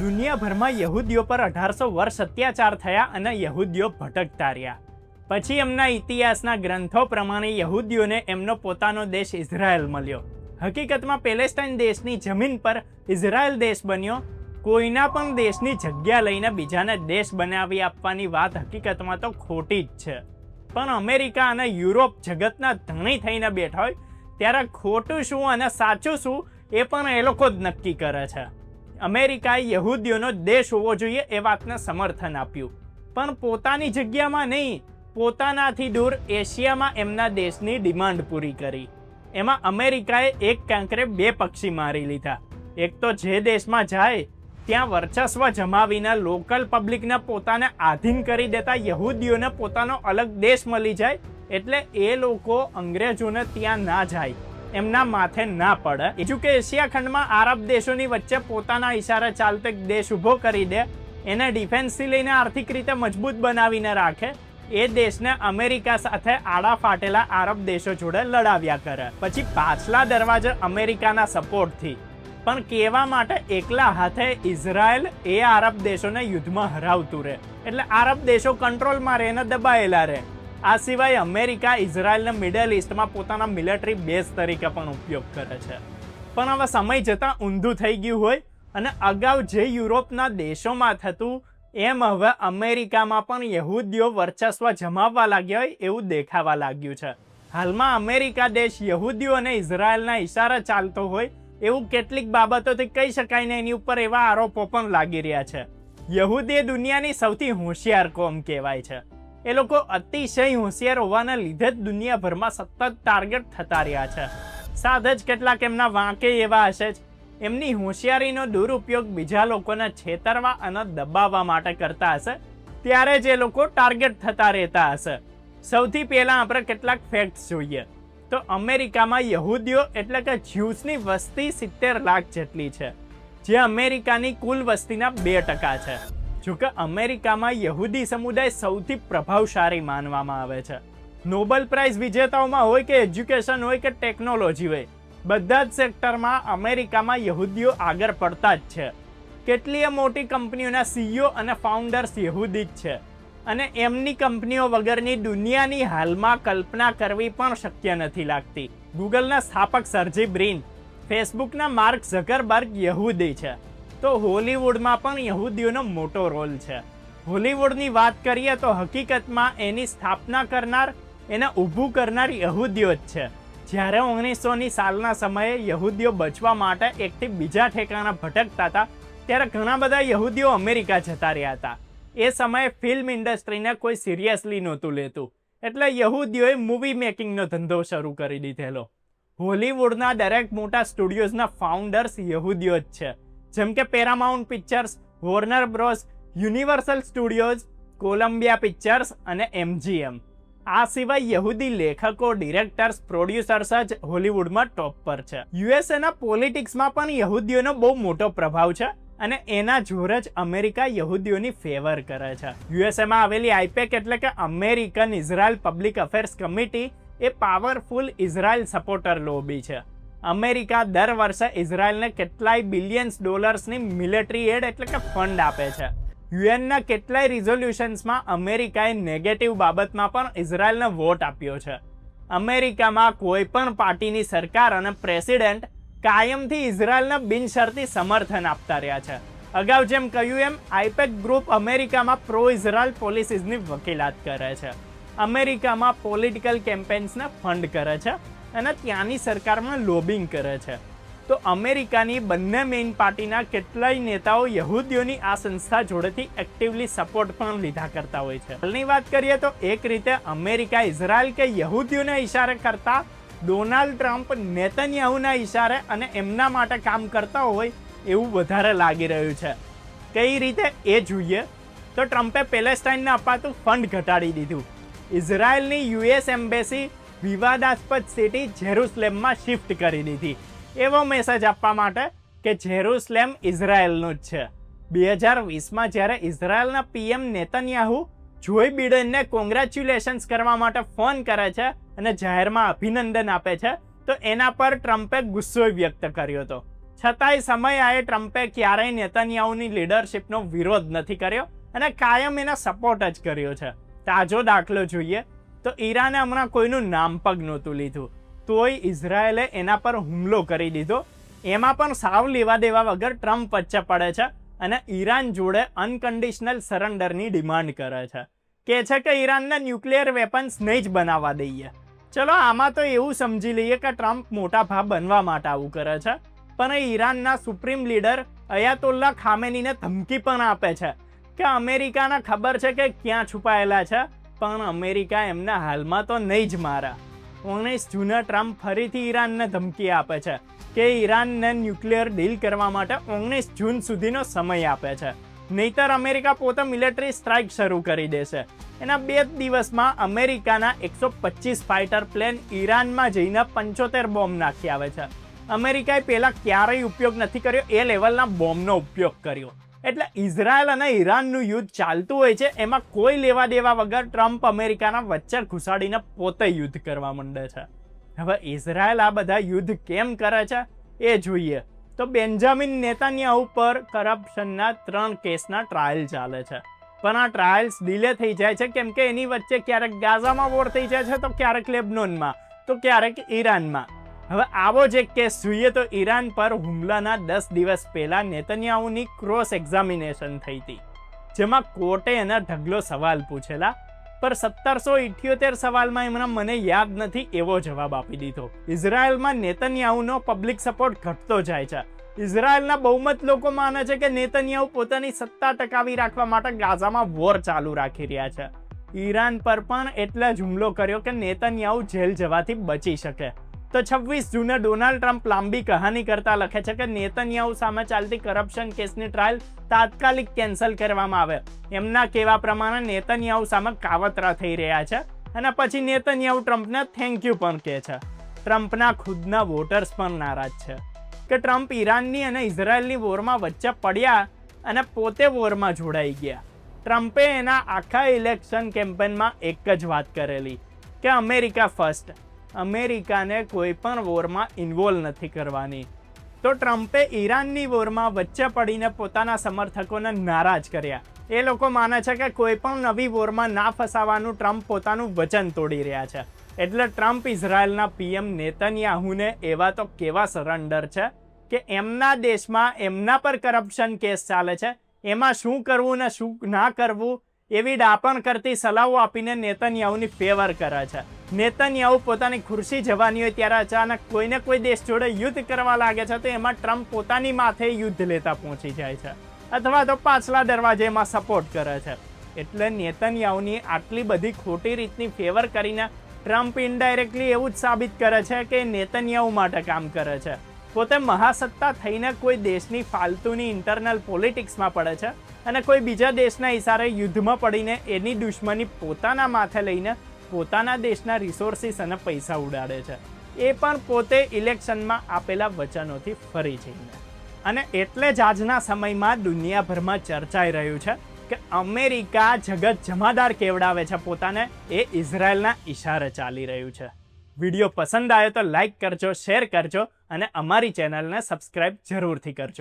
દુનિયાભરમાં યહૂદીઓ પર અઢારસો વર્ષ અત્યાચાર થયા અને યહૂદીઓ ભટકતા રહ્યા. પછી એમના ઇતિહાસના ગ્રંથો પ્રમાણે યહૂદીઓને એમનો પોતાનો દેશ ઇઝરાયલ મળ્યો. હકીકતમાં પેલેસ્ટાઇન દેશની જમીન પર ઇઝરાયલ દેશ બન્યો. કોઈના પણ દેશની જગ્યા લઈને બીજાને દેશ બનાવી આપવાની વાત હકીકતમાં તો ખોટી જ છે. પણ અમેરિકા અને યુરોપ જગતના ધણી થઈને બેઠા હોય, ત્યારે ખોટું શું અને સાચું શું એ પણ એ લોકો જ નક્કી કરે છે. અમેરિકાએ યહૂદીઓનો દેશ હોવો જોઈએ એ વાતને સમર્થન આપ્યું. પણ પોતાની જગ્યામાં નહીં, પોતાનાથી દૂર એશિયામાં એમના દેશની ડિમાન્ડ પૂરી કરી. એમાં અમેરિકાએ એક કાંકરે બે પક્ષી મારી લીધા. એક તો જે દેશમાં જાય, ત્યાં વર્ચસ્વ જમાવીને લોકલ પબ્લિકને પોતાને આધીન કરી દેતા યહૂદીઓને પોતાનો અલગ દેશ મળી જાય, એટલે એ લોકો અંગ્રેજોને ત્યાં ના જાય. એમના માથે ના પડે. બીજું કે એશિયા ખંડમાં આરબ દેશોની વચ્ચે પોતાના ઇશારા ચાલતો દેશ ઊભો કરી દે, એને ડિફેન્સથી લઈને આર્થિક રીતે મજબૂત બનાવીને રાખે, એ દેશને અમેરિકા સાથે આડા ફાટેલા આરબ દેશો જોડે લડાવ્યા કરે. પછી પાછલા દરવાજે અમેરિકાના સપોર્ટથી. પણ કેવા માટે એકલા હાથે ઇઝરાયલ એ આરબ દેશોને યુદ્ધમાં હરાવતું રહે એટલે આરબ દેશો કંટ્રોલમાં રહે અને દબાયેલા રહે આ સિવાય અમેરિકા ઇઝરાયલને મિડલ ઇસ્ટમાં પોતાના મિલિટરી બેઝ તરીકે પણ ઉપયોગ કરે છે. પણ હવે સમય જતાં ઊંધું થઈ ગયું હોય અને અગાઉ જે યુરોપના દેશોમાં થતું, એમ હવે અમેરિકામાં પણ યહૂદીઓ વર્ચસ્વ જમાવવા લાગ્યા હોય એવું દેખાવા લાગ્યું છે. હાલમાં અમેરિકા દેશ યહૂદીઓ અને ઇઝરાયલના ઇશારા ચાલતો હોય એવું કેટલીક બાબતોથી કહી શકાય ને એની ઉપર એવા આરોપો પણ લાગી રહ્યા છે. યહૂદી દુનિયાની સૌથી હોશિયાર કોમ કહેવાય છે. એ લોકો અતિશય હોશિયાર હોવાના લીધે જ દુનિયાભરમાં સતત ટાર્ગેટ થતા રહ્યા છે. સાથે જ કેટલાક એમના વાંકે એવા હશે જ. એમની હોશિયારીનો દુરુપયોગ બીજા લોકોને છેતરવા અને દબાવવા માટે કરતા હશે. ત્યારે જ એ લોકો ટાર્ગેટ થતા રહેતા હશે. સૌથી પહેલાં આપણે કેટલાક ફેક્ટ્સ જોઈએ. તો અમેરિકામાં યહૂદીઓ એટલે કે જ્યુસની વસ્તી સિત્તેર લાખ જેટલી છે. જે અમેરિકાની કુલ વસ્તીના બે ટકા છે. જોકે અમેરિકામાં યહૂદી સમુદાય સૌથી પ્રભાવશાળી માનવામાં આવે છે. નોબેલ પ્રાઇઝ વિજેતાઓમાં હોય કે એજ્યુકેશન હોય કે ટેકનોલોજી હોય, બધા જ સેક્ટરમાં અમેરિકામાં યહૂદીઓ આગળ પડતા જ છે. કેટલીય મોટી કંપનીઓના સીઈઓ અને ફાઉન્ડર્સ યહૂદી જ છે અને એમની કંપનીઓ વગરની દુનિયાની હાલમાં કલ્પના કરવી પણ શક્ય નથી લાગતી. ગૂગલના સ્થાપક સર્જી બ્રિન ફેસબુકના માર્ક ઝકરબર્ગ યહૂદી છે. તો હોલિવૂડમાં પણ યહૂદીઓનો મોટો રોલ છે. હોલિવૂડની વાત કરીએ તો હકીકતમાં એની સ્થાપના કરનાર, એને ઊભું કરનાર યહૂદીઓ જ છે. જ્યારે ઓગણીસોની સાલના સમયે યહૂદીઓ બચવા માટે એકથી બીજા ઠેકાણા ભટકતા હતા, ત્યારે ઘણા બધા યહૂદીઓ અમેરિકા જતા રહ્યા હતા. એ સમયે ફિલ્મ ઇન્ડસ્ટ્રીને કોઈ સિરિયસલી નહોતું લેતું. એટલે યહૂદીઓએ મૂવી મેકિંગનો ધંધો શરૂ કરી દીધેલો. હોલિવૂડના દરેક મોટા સ્ટુડિયોઝના ફાઉન્ડર્સ યહૂદીઓ જ છે. જેમ કે Paramount Pictures Warner Bros Universal Studios Columbia Pictures અને એમજીએમ આ સિવાય યહૂદી લેખકો ડિરેક્ટર્સ પ્રોડ્યુસર્સ જ હોલિવૂડમાં ટોપ પર છે. યુએસએના પોલિટિક્સમાં પણ યહૂદીઓનો બહુ મોટો પ્રભાવ છે અને એના જોર જ અમેરિકા યહૂદીઓની ફેવર કરે છે. યુએસએમાં આવેલી આઈપેક એટલે કે American Israel Public Affairs Committee એ પાવરફુલ ઇઝરાયલ સપોર્ટર લોબી છે. અમેરિકા દર વર્ષે ઇઝરાયલને કેટલાય બિલિયન્સ ડોલર્સની મિલિટરી એડ એટલે કે ફંડ આપે છે. યુએનના કેટલાય રિઝોલ્યુશન્સમાં અમેરિકાએ નેગેટિવ બાબતમાં પણ ઇઝરાયલને વોટ આપ્યો છે. અમેરિકામાં કોઈ પણ પાર્ટીની સરકાર અને પ્રેસિડેન્ટ કાયમથી ઇઝરાયલને બિનશરતી સમર્થન આપતા રહ્યા છે. અગાઉ જેમ કહ્યું એમ આઈપેક ગ્રુપ અમેરિકામાં પ્રો ઇઝરાયલ પોલિસીઝની વકીલાત કરે છે. અમેરિકામાં પોલિટિકલ કેમ્પેન્સને ફંડ કરે છે. અને ત્યાંની સરકારમાં લોબિંગ કરે છે. તો અમેરિકાની બંને મેઇન પાર્ટીના કેટલાય નેતાઓ યહૂદીઓની આ સંસ્થા જોડેથી એક્ટિવલી સપોર્ટ પણ લીધા કરતા હોય છે. હાલની વાત કરીએ તો એક રીતે અમેરિકા ઇઝરાયલ કે યહૂદીઓને ઇશારે કરતા ડોનાલ્ડ ટ્રમ્પ નેતન્યાહુના ઇશારે અને એમના માટે કામ કરતા હોય એવું વધારે લાગી રહ્યું છે. કઈ રીતે એ જોઈએ? તો ટ્રમ્પે પેલેસ્ટાઇનને અપાતું ફંડ ઘટાડી દીધું. ઇઝરાયલની યુએસ એમ્બેસી વિવાદાસ્પદ સિટી જેરુસલેમમાં શિફ્ટ કરી દીધી. એવો મેસેજ આપવા માટે કે જેરુસલેમ ઇઝરાયલનું જ છે. બે હજાર વીસમાં જ્યારે ઇઝરાયલના પીએમ નેતન્યાહુ જોઈ બિડનને કોંગ્રેચ્યુલેશન્સ કરવા માટે ફોન કરે છે અને જાહેરમાં અભિનંદન આપે છે, તો એના પર ટ્રમ્પે ગુસ્સો વ્યક્ત કર્યો હતો. છતાંય સમય આએ ટ્રમ્પે ક્યારેય નેતન્યાહુની લીડરશિપનો વિરોધ નથી કર્યો અને કાયમ એના સપોર્ટ જ કર્યો છે. તાજો દાખલો જોઈએ તો ઈરાને હમણાં કોઈનું નામ પગ નહોતું લીધું. તોય ઇઝરાયેલે એના પર હુમલો કરી દીધો. એમાં પણ સાવ લેવા દેવા વગર ટ્રમ્પ વચ્ચે પડે છે અને ઈરાન જોડે અનકન્ડિશનલ સરેન્ડરની ડિમાન્ડ કરે છે. કે છે કે ઈરાનના ન્યુક્લિયર વેપન્સ નહીં જ બનાવવા દઈએ. ચલો આમાં તો એવું સમજી લઈએ કે ટ્રમ્પ મોટા ભાવ બનવા માટે આવું કરે છે. પણ ઈરાનના સુપ્રીમ લીડર અયાતોલ્લા ખામેનીને ધમકી પણ આપે છે. કે અમેરિકાને ખબર છે કે ક્યાં છુપાયેલા છે? પણ અમેરિકા એમના હાલમાં તો નહીં જ મારા. ઓગણીસ જૂના ટ્રમ્પ ફરીથી ઈરાનને ધમકી આપે છે કે ઈરાનને ન્યુક્લિયર ડીલ કરવા માટે ઓગણીસ જૂન સુધીનો સમય આપે છે. નહીતર અમેરિકા પોતે મિલિટરી સ્ટ્રાઇક શરૂ કરી દેશે. એના બે દિવસમાં અમેરિકાના એકસો પચીસ ફાઇટર પ્લેન ઈરાનમાં જઈને પંચોતેર બોમ્બ નાખી આવે છે. અમેરિકાએ પહેલાં ક્યારેય ઉપયોગ નથી કર્યો, એ લેવલના બોમ્બનો ઉપયોગ કર્યો. એટલે ઇઝરાયલ અને ઈરાનનું યુદ્ધ ચાલતું હોય છે, એમાં કોઈ લેવા દેવા વગર ટ્રમ્પ અમેરિકાના વચ્ચે ઘુસાડીને પોતે યુદ્ધ કરવા માંડે છે. હવે ઇઝરાયલ આ બધા યુદ્ધ કેમ કરે છે, એ જોઈએ. તો બેન્જામિન નેતાન્યાહુ પર કરપ્શનના ત્રણ કેસના ટ્રાયલ ચાલે છે. પણ આ ટ્રાયલ્સ ડીલે થઈ જાય છે, કેમ કે એની વચ્ચે ક્યારેક ગાઝામાં વોર થઈ જાય છે, તો ક્યારેક લેબનોનમાં, તો ક્યારેક ઈરાનમાં. હવે આવો જ એક કેસ જોઈએ તો ઈરાન પર હુમલાના દસ દિવસ પહેલા નેતન્યાહુની ક્રોસ એક્ઝામિનેશન થઈ હતી, જેમાં કોર્ટે એના ઢગલો સવાલ પૂછેલા, પર સત્તરસો ઇઠ્યોતેર સવાલમાં એમણે મને યાદ નથી એવો જવાબ આપી દીધો. ઇઝરાયલમાં નેતન્યાહુનો પબ્લિક સપોર્ટ ઘટતો જાય છે. ઇઝરાયલના બહુમત લોકો માને છે કે નેતન્યાહુ પોતાની સત્તા ટકાવી રાખવા માટે ગાઝામાં વોર ચાલુ રાખી રહ્યા છે. ઈરાન પર પણ એટલા જ હુમલો કર્યો કે નેતન્યાહુ જેલ જવાથી બચી શકે. તો છવ્વીસ જૂને ડોનાલ્ડ ટ્રમ્પ લાંબી કહાની કરતા લખે છે કે નેતન્યાહુ સામે ચાલતી કરપ્શન કેસની ટ્રાયલ તાત્કાલિક કેન્સલ કરવામાં આવે. એમના કહેવા પ્રમાણે નેતન્યાહુ સામે કાવતરા થઈ રહ્યા છે અને પછી નેતન્યાહુ ટ્રમ્પને થેન્ક યુ પણ કહે છે. ટ્રમ્પના ખુદના વોટર્સ પણ નારાજ છે કે ટ્રમ્પ ઈરાનની અને ઇઝરાયલની વોરમાં વચ્ચે પડ્યા અને પોતે વોરમાં જોડાઈ ગયા. ટ્રમ્પે એના આખા ઇલેક્શન કેમ્પેનમાં એક જ વાત કરેલી કે અમેરિકા ફર્સ્ટ અમેરિકાને કોઈ પણ વોરમાં ઇન્વોલ્વ નથી કરવાની. તો ટ્રમ્પે ઈરાનની વોરમાં વચ્ચે પડીને પોતાના સમર્થકોને નારાજ કર્યા. એ લોકો માને છે કે કોઈ પણ નવી વોરમાં ના ફસાવાનું ટ્રમ્પ પોતાનું વચન તોડી રહ્યા છે. એટલે ટ્રમ્પ ઇઝરાયલના પીએમ નેતન્યાહુને એવા તો કેવા સરેન્ડર છે કે એમના દેશમાં એમના પર કરપ્શન કેસ ચાલે છે. એમાં શું કરવું ને શું ના કરવું એવી ડાપણ કરતી સલાહો આપીને નેતન્યાહુની ફેવર કરે છે. નેતન્યાહુ પોતાની ખુરશી જવાની હોય ત્યારે અચાનક કોઈને કોઈ દેશ જોડે યુદ્ધ કરવા લાગે છે તો એમાં ટ્રમ્પ પોતાની માથે યુદ્ધ લેતા પહોંચી જાય છે અથવા તો પાછલા દરવાજેમાં સપોર્ટ કરે છે. એટલે નેતન્યાહુની આટલી બધી ખોટી રીતની ફેવર કરીને ટ્રમ્પ ઇનડાયરેક્ટલી એવું જ સાબિત કરે છે કે નેતન્યાહુ માટે કામ કરે છે. પોતે મહાસત્તા થઈને કોઈ દેશની ફાલતુની ઇન્ટરનલ પોલિટિક્સમાં પડે છે અને કોઈ બીજા દેશના ઇશારે યુદ્ધમાં પડીને એની દુશ્મની પોતાના માથે લઈને પોતાના દેશના રિસોર્સિસ અને પૈસા ઉડાડે છે. એ પણ પોતે ઇલેક્શનમાં આપેલા વચનોથી ફરી જઈને. અને એટલે જ આજના સમયમાં દુનિયાભરમાં ચર્ચાઈ રહ્યું છે કે અમેરિકા જગત જમાદાર કેવડાવે છે પોતાને એ ઇઝરાયલના ઈશારે ચાલી રહ્યું છે. વીડિયો પસંદ આવ્યો તો લાઈક કરજો, શેર કરજો અને અમારી ચેનલને સબસ્ક્રાઇબ જરૂરથી કરજો.